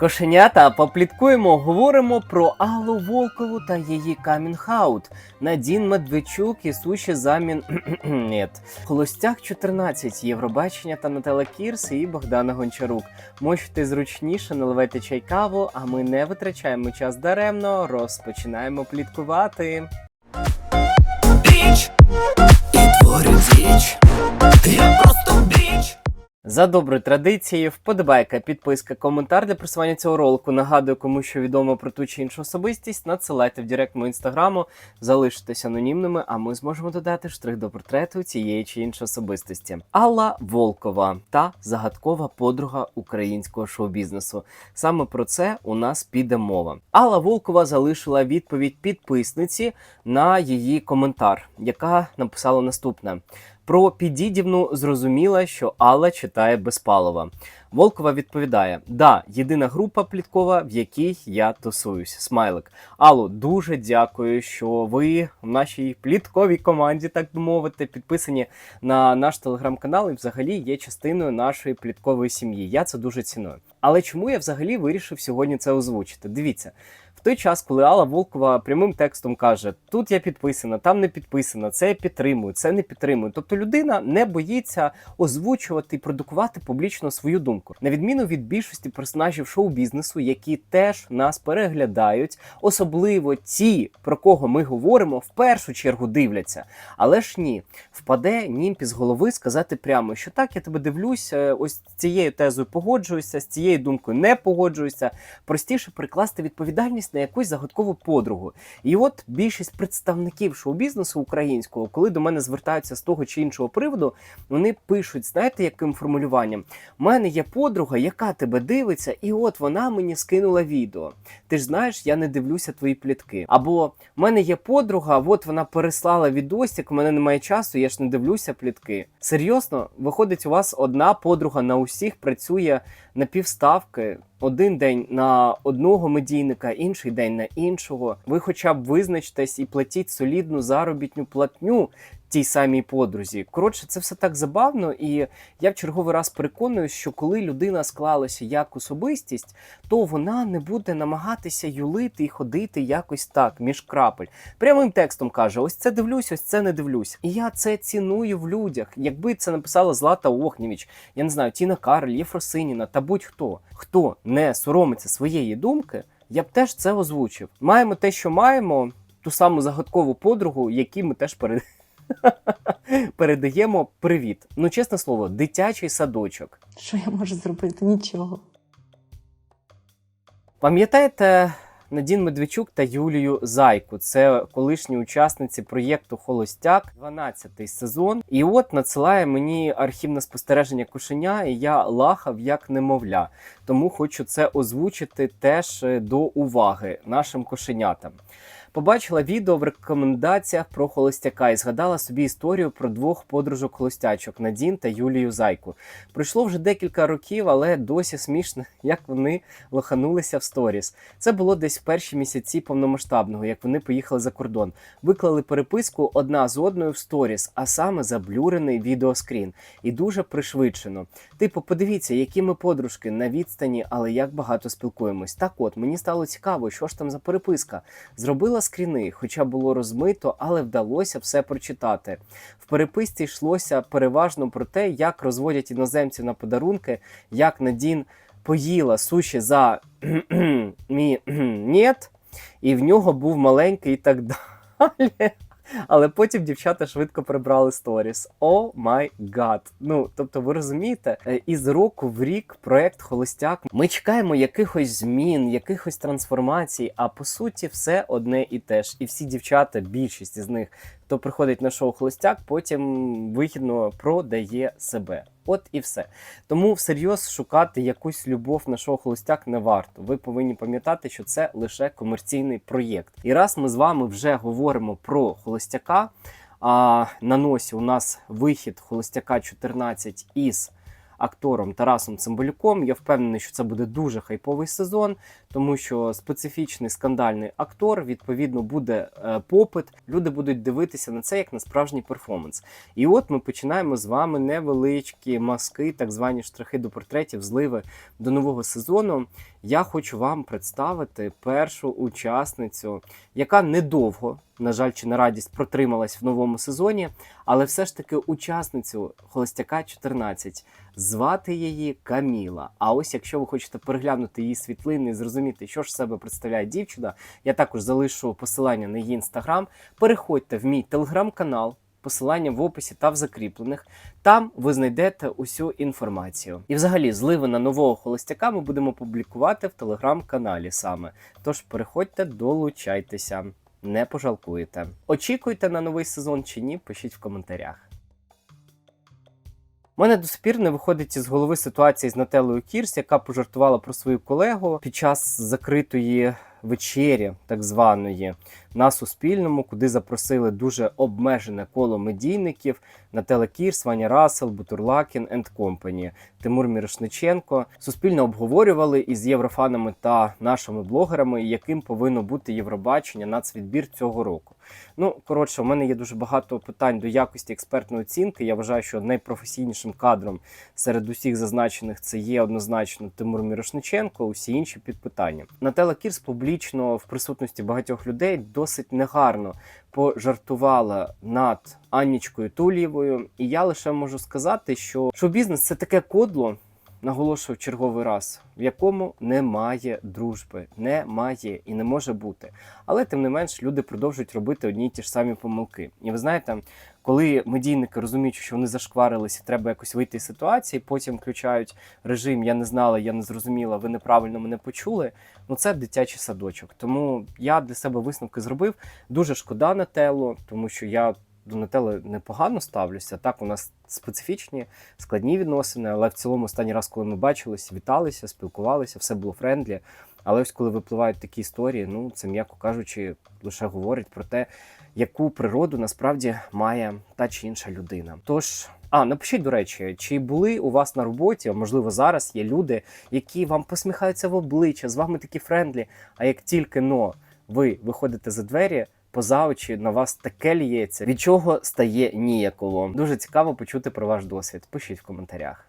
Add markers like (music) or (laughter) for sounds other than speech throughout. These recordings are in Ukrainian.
Кошенята, попліткуємо, говоримо про Аллу Волкову та її камінг-аут. Надін Медведчук і суші замін (clears throat) Нет. Холостяк 14, Євробачення та Наталя Кірс і Богдана Гончарук. Можете зручніше наливайте чай каву, а ми не витрачаємо час даремно, розпочинаємо пліткувати. Біч і творю діч. Я просто біч. За доброю традицією, вподобайка, підписка, коментар для просування цього ролику. Нагадую, кому що відомо про ту чи іншу особистість, надсилайте в директ мого інстаграму, залишитесь анонімними, а ми зможемо додати штрих до портрету цієї чи іншої особистості. Алла Волкова та загадкова подруга українського шоу-бізнесу. Саме про це у нас піде мова. Алла Волкова залишила відповідь підписниці на її коментар, яка написала наступне. Про підідівну зрозуміла, що Алла читає Безпалова. Волкова відповідає: Да, єдина група пліткова, в якій я тусуюсь. Смайлик. Алло, дуже дякую, що ви в нашій плітковій команді, так би мовити, підписані на наш телеграм-канал і взагалі є частиною нашої пліткової сім'ї. Я це дуже ціную. Але чому я взагалі вирішив сьогодні це озвучити? Дивіться. Той час, коли Алла Волкова прямим текстом каже: тут я підписана, там не підписана, це я підтримую, це не підтримую. Тобто людина не боїться озвучувати і продукувати публічно свою думку, на відміну від більшості персонажів шоу-бізнесу, які теж нас переглядають, особливо ті, про кого ми говоримо, в першу чергу дивляться. Але ж ні, впаде німпі з голови сказати прямо, що так, я тебе дивлюсь, е, ось цією тезою погоджуюся, з цією думкою не погоджуюся. Простіше прикласти відповідальність на якусь загадкову подругу. І от більшість представників шоу-бізнесу українського, коли до мене звертаються з того чи іншого приводу, вони пишуть, знаєте, яким формулюванням: У мене є подруга, яка тебе дивиться, і от вона мені скинула відео. Ти ж знаєш, я не дивлюся твої плітки. Або в мене є подруга, от вона переслала відосик, у мене немає часу, я ж не дивлюся плітки. Серйозно, виходить, у вас одна подруга на усіх працює на півставки. Один день на одного медійника, інший день на іншого. Ви хоча б визначтесь і платіть солідну заробітну платню тій самій подрузі. Коротше, це все так забавно, і я в черговий раз переконуюсь, що коли людина склалася як особистість, то вона не буде намагатися юлити і ходити якось так між крапель. Прямим текстом каже: ось це дивлюсь, ось це не дивлюсь. І я це ціную в людях. Якби це написала Злата Охнєвіч, я не знаю, Тіна Кароль, Єфросиніна та будь-хто, хто не соромиться своєї думки, я б теж це озвучив. Маємо те, що маємо, ту саму загадкову подругу, якій ми теж перед... (laughs) передаємо привіт. Ну, чесне слово, дитячий садочок. Що я можу зробити? Нічого. Пам'ятаєте Надін Медведчук та Юлію Зайку? Це колишні учасниці проєкту Холостяк, 12-й сезон. І от надсилає мені архівне спостереження кошеня, і я лахав як немовля. Тому хочу це озвучити теж е, до уваги нашим кошенятам. Побачила відео в рекомендаціях про холостяка і згадала собі історію про двох подружок холостячок Надін та Юлію Зайку. Пройшло вже декілька років, але досі смішно, (laughs) як вони лоханулися в сторіс. Це було десь в перші місяці повномасштабного, як вони поїхали за кордон. Виклали переписку одна з одною в сторіс, а саме заблюрений відеоскрін. І дуже пришвидшено. Типу, подивіться, які ми подружки на відстані, але як багато спілкуємось. Так от мені стало цікаво, що ж там за переписка. Зробила скріни, хоча було розмито, але вдалося все прочитати. В переписці йшлося переважно про те, як розводять іноземців на подарунки, як Надін поїла суші за «нєт», і в нього був маленький і так (laughs) далі. Але потім дівчата швидко прибрали сторіс. О май гад. Ну тобто, ви розумієте, е, із року в рік проект Холостяк. Ми чекаємо якихось змін, якихось трансформацій. А по суті, все одне і те ж. І всі дівчата, більшість із них, хто приходить на шоу Холостяк, потім вигідно продає себе. От і все. Тому всерйоз шукати якусь любов на шоу Холостяк не варто. Ви повинні пам'ятати, що це лише комерційний проєкт. І раз ми з вами вже говоримо про холостяка, а на носі у нас вихід Холостяка 14 із актором Тарасом Цимбалюком. Я впевнений, що це буде дуже хайповий сезон, тому що специфічний скандальний актор, відповідно, буде е, попит. Люди будуть дивитися на це як на справжній перформанс. І от ми починаємо з вами невеличкі маски, так звані штрихи до портретів, зливи до нового сезону. Я хочу вам представити першу учасницю, яка недовго, на жаль, чи на радість протрималась в новому сезоні, але все ж таки учасницю Холостяка 14. Звати її Каміла. А ось якщо ви хочете переглянути її світлини і зрозуміти, що ж себе представляє дівчина, я також залишу посилання на її інстаграм. Переходьте в мій телеграм-канал. Посилання в описі та в закріплених. Там ви знайдете усю інформацію. І взагалі, зливи на нового холостяка ми будемо публікувати в телеграм-каналі саме. Тож переходьте, долучайтеся, не пожалкуєте. Очікуйте на новий сезон чи ні, пишіть в коментарях. У мене до сих пір не виходить із голови ситуація з Нателою Кірс, яка пожартувала про свою колегу під час закритої вечері, так званої, на Суспільному, куди запросили дуже обмежене коло медійників Нателла Кірс, Ваня Рассел, Бутурлакін енд Компані, Тимур Мірошниченко. Суспільно обговорювали із єврофанами та нашими блогерами, яким повинно бути Євробачення нацвідбір цього року. Ну, коротше, у мене є дуже багато питань до якості експертної оцінки. Я вважаю, що найпрофесійнішим кадром серед усіх зазначених це є однозначно Тимур Мірошниченко, усі інші під питанням. Нателла Кірс публічно в присутності багатьох людей досить негарно пожартувала над Анічкою Тулієвою. І я лише можу сказати, що шоу-бізнес це таке кодло. Наголошую черговий раз, в якому немає дружби, немає і не може бути. Але тим не менш люди продовжують робити одні й ті ж самі помилки. І ви знаєте, коли медійники розуміють, що вони зашкварилися, треба якось вийти з ситуації, потім включають режим Я не знала, я не зрозуміла, ви неправильно мене почули. Ну це дитячий садочок. Тому я для себе висновки зробив. Дуже шкода на тело, тому що я до Нателли непогано ставлюся. Так, у нас специфічні, складні відносини, але в цілому останній раз, коли ми бачилися, віталися, спілкувалися, все було френдлі. Але ось коли випливають такі історії, ну це м'яко кажучи, лише говорить про те, яку природу насправді має та чи інша людина. Тож. А, напишіть, до речі, чи були у вас на роботі, а можливо, зараз є люди, які вам посміхаються в обличчя, з вами такі френдлі, а як тільки но ви виходите за двері, поза очі на вас таке ліється, від чого стає ніяково. Дуже цікаво почути про ваш досвід. Пишіть в коментарях.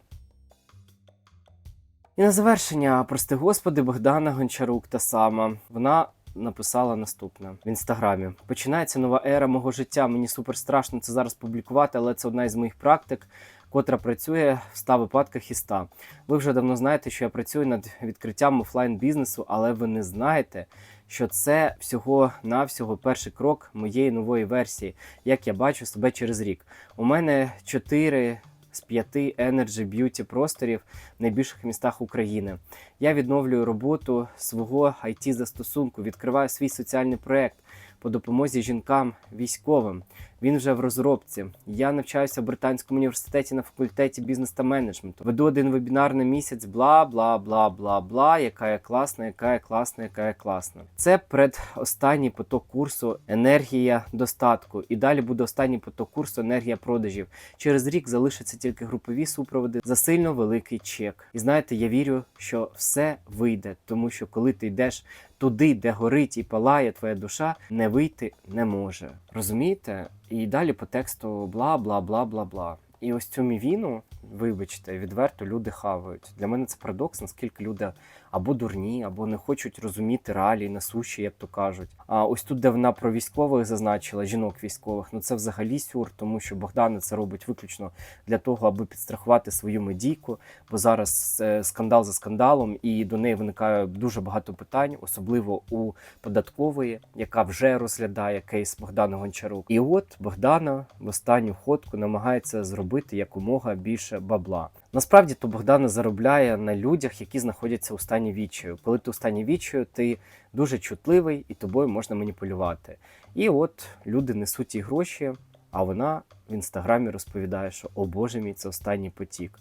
І на завершення, прости господи, Богдана Гончарук та сама. Вона написала наступне в інстаграмі: починається нова ера мого життя. Мені супер страшно це зараз публікувати, але це одна із моїх практик, котра працює в 100 випадках із 100. Ви вже давно знаєте, що я працюю над відкриттям офлайн бізнесу, але ви не знаєте, що це всього навсього перший крок моєї нової версії, як я бачу себе через рік. У мене 4 з 5 Energy Beauty просторів в найбільших містах України. Я відновлюю роботу свого it застосунку, відкриваю свій соціальний проект по допомозі жінкам військовим. Він вже в розробці. Я навчаюся в британському університеті на факультеті бізнес та менеджменту. Веду один вебінар на місяць, бла бла бла бла бла. Яка я класна, яка я класна, яка я класна. Це предостанній поток курсу енергія достатку. І далі буде останній поток курсу енергія продажів. Через рік залишаться тільки групові супроводи за сильно великий чек. І знаєте, я вірю, що все вийде, тому що коли ти йдеш туди, де горить і палає твоя душа, не вийти не може. Розумієте? І далі по тексту бла бла бла бла бла. І ось цю мівіну, вибачте, відверто люди хавають. Для мене це парадокс, наскільки люди або дурні, або не хочуть розуміти реалії на суші, як то кажуть. А ось тут, де вона про військових зазначила, жінок військових, ну це взагалі сюр, тому що Богдана це робить виключно для того, аби підстрахувати свою медійку. Бо зараз е, скандал за скандалом, і до неї виникає дуже багато питань, особливо у податкової, яка вже розглядає кейс Богдана Гончарук. І от Богдана в останню ходку намагається зробити якомога більше бабла. Насправді то Богдана заробляє на людях, які знаходяться у стані відчаю. Коли ти у стані відчаю, ти дуже чутливий і тобою можна маніпулювати. І от люди несуть їй гроші, а вона в інстаграмі розповідає, що о Боже мій, це останній потік.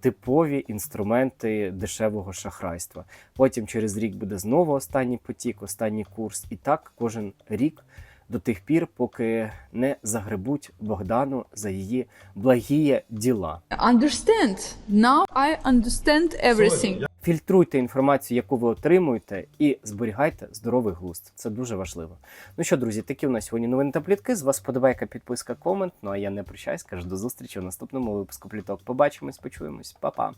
Типові інструменти дешевого шахрайства. Потім через рік буде знову останній потік, останній курс. І так кожен рік до тих пір, поки не загребуть Богдану за її благіє діла. Understand. Now I understand everything. Фільтруйте інформацію, яку ви отримуєте, і зберігайте здоровий глузд. Це дуже важливо. Ну що, друзі, такі у нас сьогодні новини та плітки. З вас подобайка, підписка, комент. Ну а я не прощаюсь, кажу до зустрічі в наступному випуску пліток. Побачимось, почуємось, Па-па.